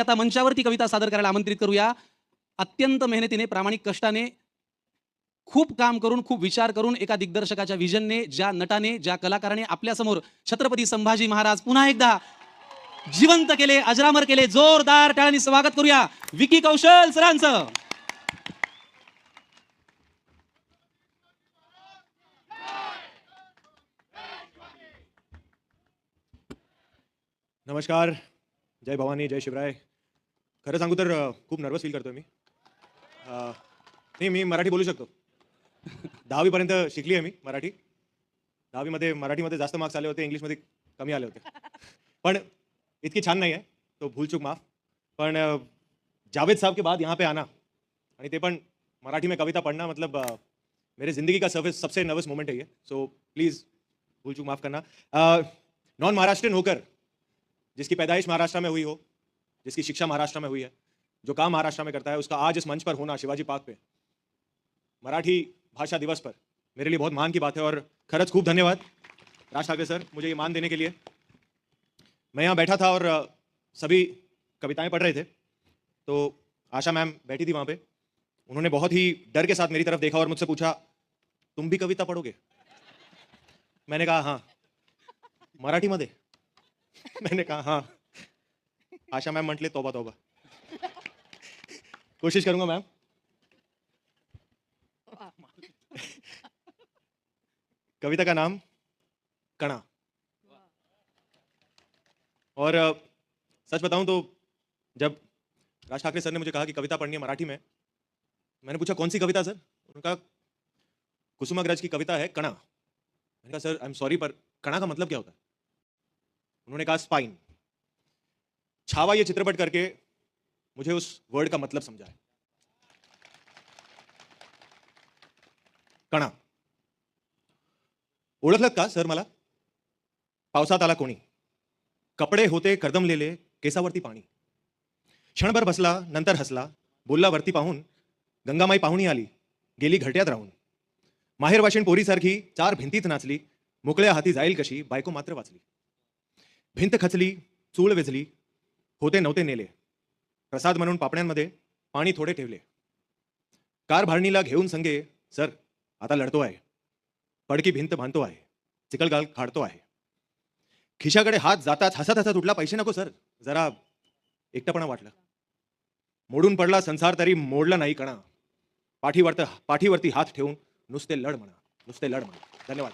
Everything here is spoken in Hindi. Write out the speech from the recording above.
आता मंचावरती कविता सादर करायला आमंत्रित करूया. अत्यंत मेहनतीने प्रामाणिक कष्टाने खूप काम करून खूप विचार करून एका दिग्दर्शकाच्या विजनने ज्या नटाने ज्या कलाकाराने आपल्यासमोर छत्रपती संभाजी महाराज पुन्हा एकदा जिवंत केले अजरामर केले जोरदार टाळ्यांनी स्वागत करूया. विकी कौशल सरांचं. नमस्कार. जय भवानी जय शिवराय. खरं सांगू अ, खूप नर्वस फील करतोय मी. नाही मी मराठी बोलू शकतो. दहावीपर्यंत शिकली आहे मी मराठी. दहावीमध्ये मराठीमध्ये जास्त मार्क्स आले होते इंग्लिशमध्ये कमी आले होते. पण इतकी छान नाही आहे तो भूल भूलचूक माफ़. पण जावेद साहब के बाद यहाँ पे आना. आणि ते पण मराठी में कविता पढ़ना मतलब मेरे ज़िंदगी का सबसे सबसे नर्वस मोमेंट है ये. सो प्लीज़ भूल चूक माफ़ करना. नॉन महाराष्ट्रियन होकर जिसकी पैदाइश महाराष्ट्र में हुई हो जिसकी शिक्षा महाराष्ट्र में हुई है, जो काम महाराष्ट्र में करता है, उसका आज इस मंच पर होना शिवाजी पार्क पे। मराठी भाषा दिवस पर। मेरे लिए बहुत मान की बात है और खरच खूब धन्यवाद। राज ठाकरे सर, मुझे ये मान देने के लिए। मैं यहाँ बैठा था और सभी कविताएँ पढ़ रहे थे। तो आशा मैम बैठी थी वहाँ पे। उन्होंने बहुत ही डर के साथ मेरी तरफ़ देखा और मुझसे पूछा, तुम भी कविता पढ़ोगे? मैंने कहा हाँ। मराठी मध्ये मैंने कहा हाँ। आशा मैम म्हटले तोबा तोबा। कोशिश करूँगा मैम। कविता का नाम, कणा। और सच बताऊँ तो जब राज ठाकरे सर ने मुझे कहा कि कविता पढ़नी है मराठी में, मैंने पूछा, कौन सी कविता, सर? उन्होंने कहा कुसुमाग्रज की कविता है कणा। मैंने कहा, सर आई एम सॉरी पर कणा का मतलब क्या होता है? उन्होंने कहा स्पाइन छावा ये चित्रपट करके मुझे उस वर्ड का मतलब समझा है कणा। ओळखलत का सर मला? पावसात आला कोणी? कपडे होते कर्दमलेले केसावरती पाणी. क्षणभर बसला नंतर हसला बोलला वरती पाहून गंगामाई पाहुणी आली गेली घरट्यात राहून. माहेरवाशिण पोरीसारखी चार भिंतीत नाचली मोकळ्या हाती जाईल कशी बायको मात्र वाचली. भिंत खचली चूळ वेचली होते नव्हते नेले. प्रसाद म्हणून पापण्यांमध्ये पाणी थोडे ठेवले. कार भारणीला घेऊन संगे सर आता लढतो आहे. पडकी भिंत बांधतो आहे. चिकलगाल काढतो आहे. खिशाकडे हात जाताच हसत हसत उठला पैसे नको सर. जरा एकटपणा वाटला. मोडून पडला संसार तरी मोडला नाही कणा. पाठीवरत पाठीवरती हात ठेवून नुसते लढ म्हणा. नुसते लढ म्हणा. धन्यवाद.